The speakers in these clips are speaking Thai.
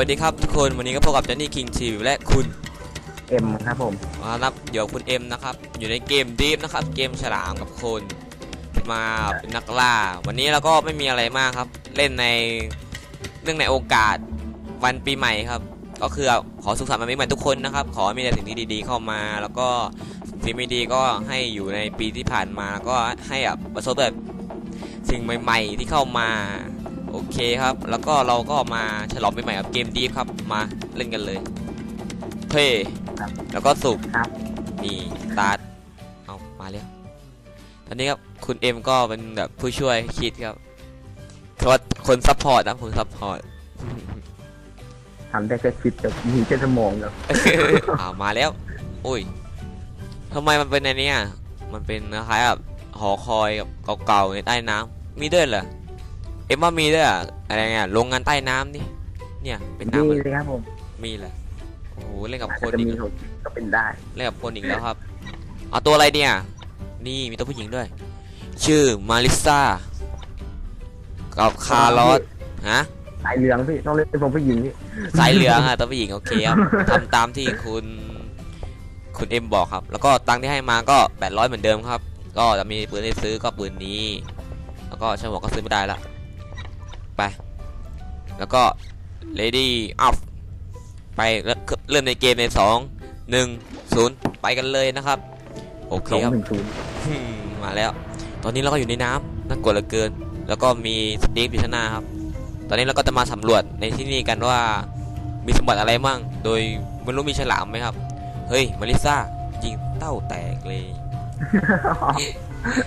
วัสดีครับทุกคนวันนี้ก็พบกับจ o นนี่คิงทีและคุณเอ็มครับผมมารับเดี๋ยวคุณเอ็มนะครับ อยู่ในเกมดีฟนะครับ เกมฉลามกับคนมาเป็นนักล่า วันนี้เราก็ไม่มีอะไรมากครับ เล่นในเนื่องในโอกาสวันปีใหม่ครับ ก็คือขอสุขสันต์วันปีใหม่ทุกคนนะครับ ขอให้มีแต่สิ่งที่ดีๆเข้ามา แล้วก็สิ่งไม่ดีก็ให้อยู่ในปีที่ผ่านมาก็ให้แบบประสบแบบสิ่งใหม่ ๆ ที่เข้ามา โอเคครับ แล้วก็เราก็มาฉลองปีใหม่กับเกมดีฟครับ มาเล่นกันเลย เพลย์แล้วก็สุกครับนี่สตาร์ทเอามาแล้วตอนนี้ครับคุณเอ็มก็เป็นแบบผู้ช่วยคิดครับเขาว่าคนซัพพอร์ตนะคนซัพพอร์ตทำได้แค่คิดกับมีแค่สมองครับอ้าวมาแล้วอุ้ยทำไมมันเป็นในเนี้ยมันเป็นคล้ายๆแบบหอคอยกับเก่าๆในใต้น้ำมีด้วยเหรอ เอ็มว่ามีด้วยอะอะไรเงี้ยโรงงานใต้น้ำนี่เนี่ยเป็นน้ำนี่เลยครับผมมีเหรอโอ้โหเล่นกับคนจะอีกมีแล้วหกก็เป็นได้เล่นกับคนอีกแล้วครับเอาตัวอะไรเนี่ย นี่มีตัวผู้หญิงด้วย ชื่อมาริซากับคาร์ลอสฮะสายเหลืองพี่ต้องเล่นเป็นผู้หญิงพี่สายเหลืองอะตัวผู้หญิงโอเคครับทำตามที่คุณคุณเอ็มบอกครับ แล้วก็ตังค์ที่ให้มาก็800เหมือนเดิมครับ ก็จะมีปืนให้ซื้อก็ปืนนี้ แล้วก็ช่างหัวก็ซื้อไม่ได้ละ ไป แล้วก็ ready up ไปเริ่มเริ่มในเกมในสองหนึ่งศูนย์ไปกันเลยนะครับ โอเคสองครับหนึ่งศูนย์อืมมาแล้ว ตอนนี้เราก็อยู่ในน้ำน่ากลัวเหลือเกิน แล้วก็มีสตีฟอยู่ข้างหน้าครับ ตอนนี้เราก็จะมาสำรวจในที่นี่กันว่ามีสมบัติอะไรมั่ง โดยไม่รู้มีฉลามไหมครับ เฮ้ย มาริซ่ายิงเต้าแตกเลย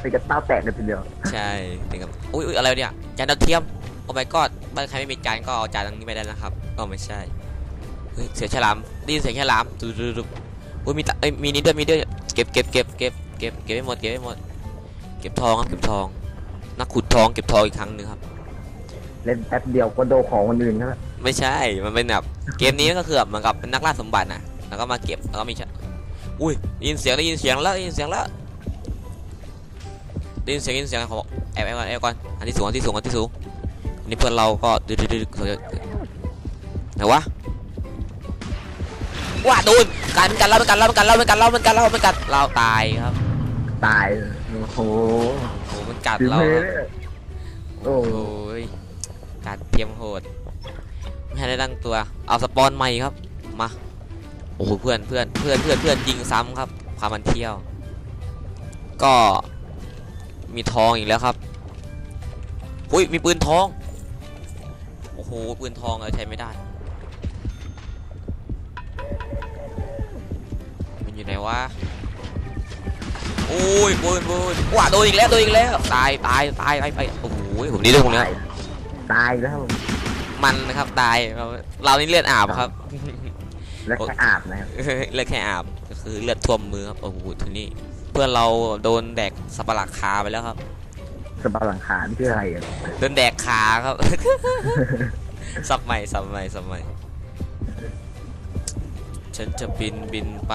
เป็นกระเต้าแตกเลยทีเดียว ใช่ถึงกับอุ้ยอุ้ยอะไรเนี่ยจานดาวเทียม โอ้ my god บ้านใครไม่มีจานก็เอาจานตรงนี้ไปได้นะครับก็ไม่ใช่เฮ้ยเสียงฉลามได้ยินเสียงฉลามดูดูดูอุ้ยมีตะเอ้ยมีนี่ด้วยมีด้วยเก็บเก็บเก็บเก็บเก็บเก็บให้หมดเก็บให้หมดเก็บทองครับเก็บทอง นักขุดทองเก็บทองอีกครั้งหนึ่งครับ เล่นแป๊บเดียวก็โดนของคนอื่นครับไม่ใช่มันเป็นแบบเกมนี้ก็คือแบบเหมือนกับเป็นนักล่าสมบัติน่ะแล้วก็มาเก็บแล้วก็มีชะอุ้ยได้ยินเสียงได้ยินเสียงแล้วได้ยินเสียงแล้วได้ยินเสียงได้ยินเสียงเขาบอกแอบแอบก่อนแอบก่อนอันที่สูงอันที่สูงอันที่สูงอั นนี้เพื่อนเราก็ดื้อดื้อดื้อเขาจะไหนวะว้าโดนกันกันเรากันเรากันเรากันเรากันเรามันกัดเราตายครับ ตายโอ้โหโอ้มันกัดเราโอ้ยการเตรียมโหดไม่ให้ได้ตั้งตัว เอาสปอนใหม่ครับมาโอ้โหเพื่อนเพื่อนเพื่อนเพื่อนเพื่อนยิงซ้ำครับพามันเที่ยว ก็มีทองอีกแล้วครับอุ้ยมีปืนทอง โอ้โหปืนทองเราใช้ไม่ได้ มันอยู่ไหนวะ โอ้ยปืนปืนว้าโดนอีกแล้วโดนอีกแล้ว ตายตายตายตายไปโอ้โหผมนี่เรื่องพวกเนี้ยตายตายแล้ว มันนะครับตาย เราเรานี่เลือดอาบครับและแค่อาบนะครับเลือดแค่อาบก็คือเลือดท่วมมือครับ โอ้โหทีนี้ เพื่อนเราโดนแดกสับปะหลักคาไปแล้วครับ สบาหลังคานี่คืออะไรอะโดนแดกขาครับ สับใหม่สับใหม่สับใหม่ ฉันจะบินบินไป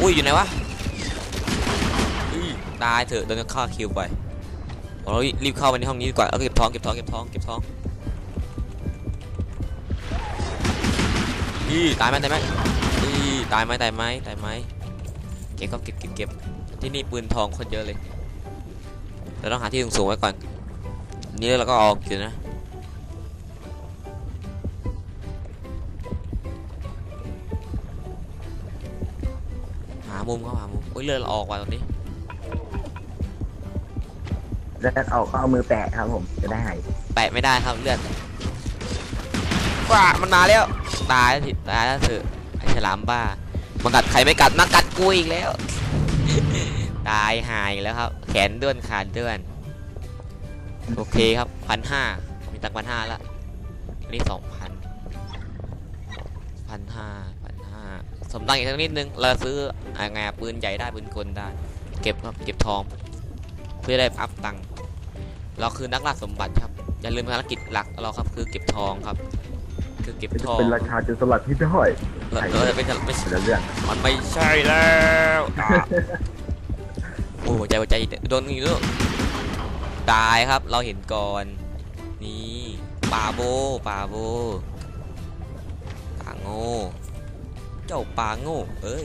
อุ้ยอยู่ไหนวะตายเถอะโดนฆ่าคิวไปเรารีบเข้าไปในห้องนี้ดีกว่าเอาเก็บทองเก็บทองเก็บทองเก็บทองอีตายไหมตายไหมอีตายไหมตายไหมตายไหมเก็บก็เก็บเก็บเก็บที่นี่ปืนทองคนเยอะเลย เราต้องหาที่สูงๆไว้ก่อน นี่เราก็ออกอยู่นะหามุมเขาหามุมอุ้ยเลือดเราออกว่ะตรงนี้แล้วเอาก็เอามือแปะครับผมจะได้หายแปะไม่ได้ครับเลือดว้ามันมาแล้วตายแล้วสิตายแล้วเถอะไอ้ฉลามบ้ามันกัดใครไม่กัดมากัดกูอีกแล้ว ตายหายอีกแล้วครับแขนด้วนขาด้วน โอเคครับพันห้ามีตังพันห้าละอันนี้สองพันพันห้าพันห้าสมตังค์อีกสักนิดนึง เราซื้ออะไรอะปืนใหญ่ได้ปืนกลได้ เก็บครับเก็บทอง เพื่อได้อัพตังค์เราคือนักล่าสมบัติครับ อย่าลืมภารกิจหลักเราครับคือเก็บทองครับ คือเก็บทองเป็นราคาจนสลัดที่ด้อยเราเราจะไม่ไม่ใช่เดี๋ยวเรื่องมันไม่ใช่แล้วอะ โอ้หัวใจหัวใจโดนอีกแล้วตายครับเราเห็นก่อนนี่ไปป่าโบป่าโบป่าโง่เจ้าป่าโง่เอ้ย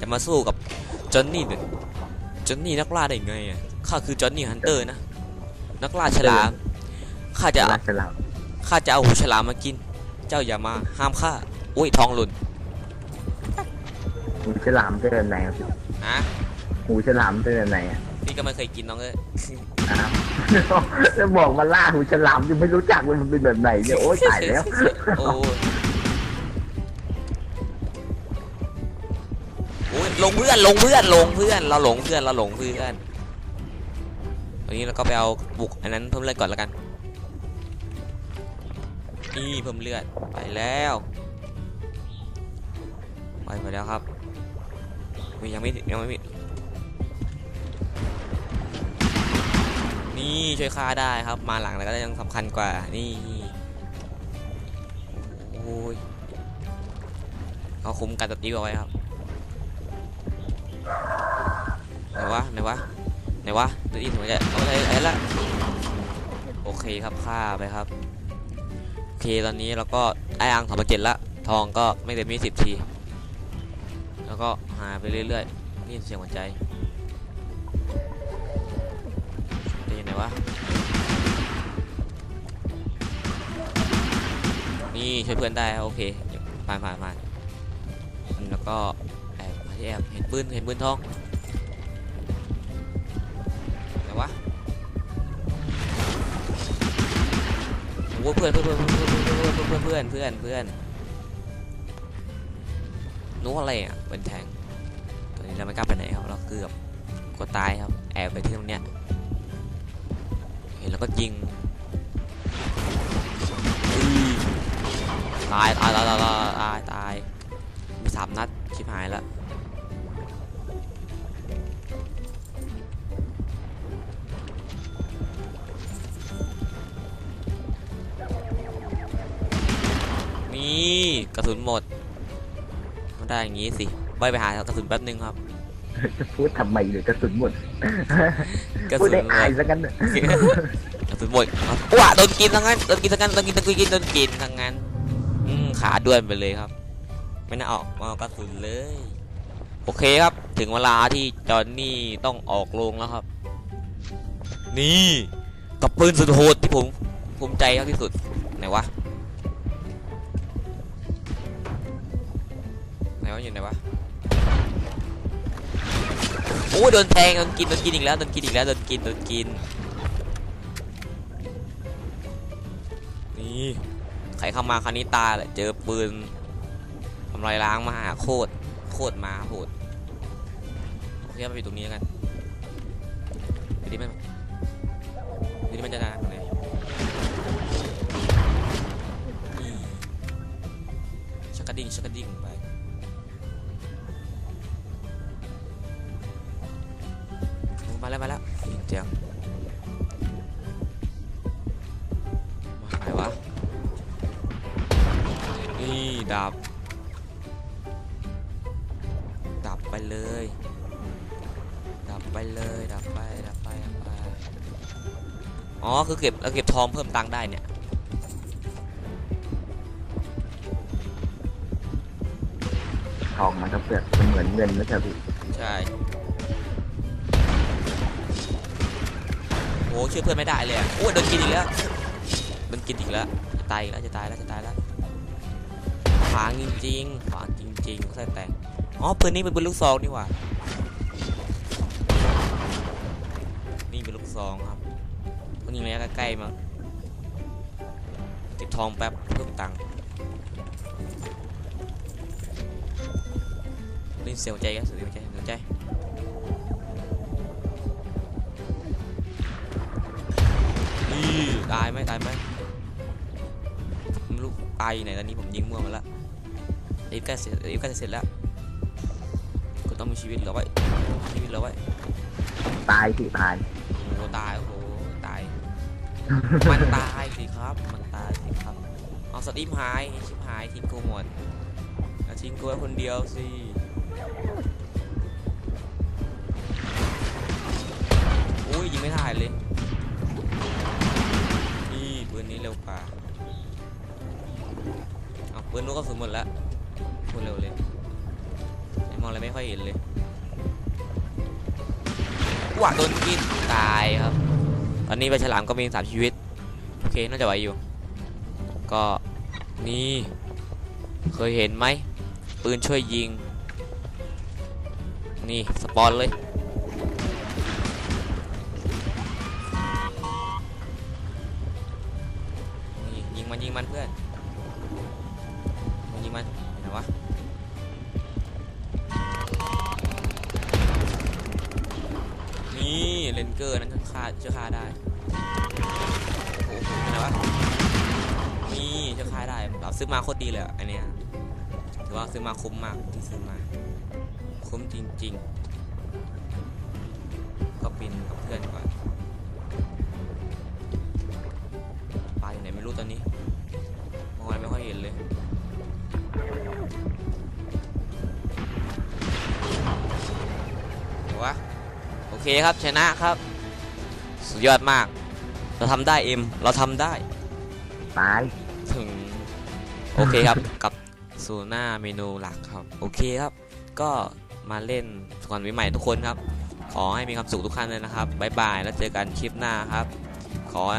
จะมาสู้กับจอนนี่เนี่ยจอนนี่นักล่าได้ไงอะข้าคือจอนนี่ฮันเตอร์นะนักล่าฉลามข้าจะลาฉลามข้าจะเอาหูฉลามมากิน เจ้าอย่ามาห้ามข้าอุ้ยทองหล่นหูฉลามเป็นแบบไหนครับพี่นะ หูฉลามเป็นแบบไหนอะพี่ก็ไม่เคยกินน้องเอ้ยอ้าวจะบอกมาล่าหูฉลามยังไม่รู้จักว่ามันเป็นแบบไหนเนี่ยโอ้ยตายแล้วโอ้ยโอ้ยลงเพื่อนลงเพื่อนลงเพื่อนเราหลงเพื่อนเราหลงเพื่อนตอนนี้เราก็ไปเอาบุกอันนั้นเพิ่มเลือดก่อนแล้วกันนี่เพิ่มเลือดไปแล้วไปไปแล้วครับอุ๊ยยังไม่ยังไม่ นี่ช่วยฆ่าได้ครับ มาหลังแล้วก็ยังสำคัญกว่า นี่โอ้ยเขาคุมการตัดติ้วเอาไว้ครับไหนวะไหนวะไหนวะตัวอีผมจะเอาอะไรอะไรละโอเคครับฆ่าไปครับโอเคตอนนี้เราก็ไอ้อังถอดมาเก็ตละทองก็ไม่เต็มมีสิบที แล้วก็หาไปเรื่อยๆนี่เสียงหัวใจ จะยังไงวะ นี่ช่วยเพื่อนได้โอเคผ่านผ่านผ่านแล้วก็แอบมาที่แอบเห็นปืนเห็นปืนทองไหนวะโอ้เพื่อนเพื่อนเพื่อนเพื่อนเพื่อนเพื่อนเพื่อนเพื่อนเพื่อนนู้อะไรอะเป็นแทงตอนนี้เราไม่กล้าไปไหนครับเราเกือบกดตายครับแอบไปที่ตรงเนี้ย ก็ยิงอุ้ยตายตายตายตายตายตายตายมีสามนัดชิบหายแล้วนี่กระสุนหมดไม่ได้อย่างงี้สิใบไปหากระสุนแป๊บนึงครับจะพูดทำไมเลยกระสุนหมดกระพูดสุนได้หมอายดซะงั้น น่ะกระสุนหมดว้าโดนกินทั้งนั้นโดนกินทั้งนั้นโดนกินโดนกินโดนกินทั้งนั้นอืมขาด้วนไปเลยครับ ไม่น่าออกมาเอากระสุนเลย โอเคครับ ถึงเวลาที่จอห์นนี่ต้องออกโรงแล้วครับ นี่กับปืนสุดโหดที่ผมภูมิใจมากที่สุดไหนวะไหนวะอยู่ไหนวะโอ้โดนแทงโดนกินโดนกินอีกแล้วโดนกินอีกแล้วโดนกินโดนกิน นี่ใครเข้ามาคราวนี้ตาแหละเจอปืนทำลายล้างมาหาโคตรโคตรมาโหดโอเคมาอยู่ตรงนี้แล้วกันไปดิมันไปดิมันจะนานเลยนี่ชักกระดิ่งชักกระดิ่งไปมาแล้วมาแล้วเจียง ดาบดับไปเลย ดับไปเลย ดับไป ดับไปดับไป อ๋อ คือเก็บเราเก็บทองเพิ่มตังค์ได้เนี่ย ทองมันก็เปลือกมันเหมือนเงินนะจ๊ะพี่ใช่ โหช่วยเพื่อนไม่ได้เลยอะโอ้ยโดนกินอีกแล้ว โดนกินอีกแล้ว จะตายอีกแล้ว จะตายแล้ว จะตายแล้ว ขวางจริงๆขวางจริงๆใส่แตกอ๋อปืนนี้เป็นปืนลูกซองนี่หว่านี่เป็นลูกซองครับต้องยิงระยะใกล้ๆมั้งเก็บทองแป๊บเพิ่มตังค์ได้ยินเสียวใจครับเสียวใจเสียวใจนี่ตายไหมตายไหมไม่รู้ตายไหนตอนนี้ผมยิงมั่วมาแล้ว อีฟใกล้เสร็จอีฟใกล้จะเสร็จแล้วก็ต้องมีชีวิตเหลือไว้ชีวิตเหลือไว้ตายสิตายโอ้โหตายโอ้โหตาย มันตายสิครับ มันตายสิครับเอาสตีมหายชิบหายทิ้งกูหมดเอาทิ้งกูไว้คนเดียวสิอุ้ยยิงไม่ถ่ายเลยนี่ปืนนี้เร็วกว่าปืนนู้นก็สุนหมดแล้ว พูดเร็วเลยมองอะไรไม่ค่อยเห็นเลยว้าโดนกินตายครับ ตอนนี้ปลาฉลามก็มีสามชีวิต โอเค น่าจะไหวอยู่ ก็นี่ เคยเห็นไหม ปืนช่วยยิง นี่ สปอนเลย นี่ ยิงมันยิงมันเพื่อน ยิงมัน นเลนเกอร์นั้นฆ่าเชื่อฆ่าได้โอ้โหไหนวะนี่เชื่อฆ่าได้เราซื้อมาโคตรดีเลยอันเนี้ยถือว่าซื้อมาคุ้มมากที่ซื้อมาคุ้มจริง ๆ ก็ปินกับเพื่อนก่อนปลาอยู่ไหนไม่รู้ตอนนี้มองอะไรไม่ค่อยเห็นเลยเห็นวะ เคครับชนะครับ สุดยอดมาก เราทำได้เอ็มเราทำได้ ตาย ถึง โอเคครับ กับสู่หน้าเมนูหลักครับ โอเคครับ ก็มาเล่นก่อนปีใหม่ทุกคนครับ ขอให้มีความสุขทุกท่านเลยนะครับบ๊ายบายแล้วเจอกันคลิปหน้าครับ ขอให้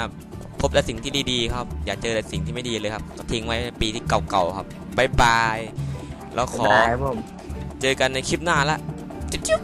พบแต่สิ่งที่ดีๆครับ อย่าเจอแต่สิ่งที่ไม่ดีเลยครับทิ้งไว้ในปีที่เก่าๆครับบ๊ายบายแล้วขอตายผมเจอกันในคลิปหน้าละจุ๊บ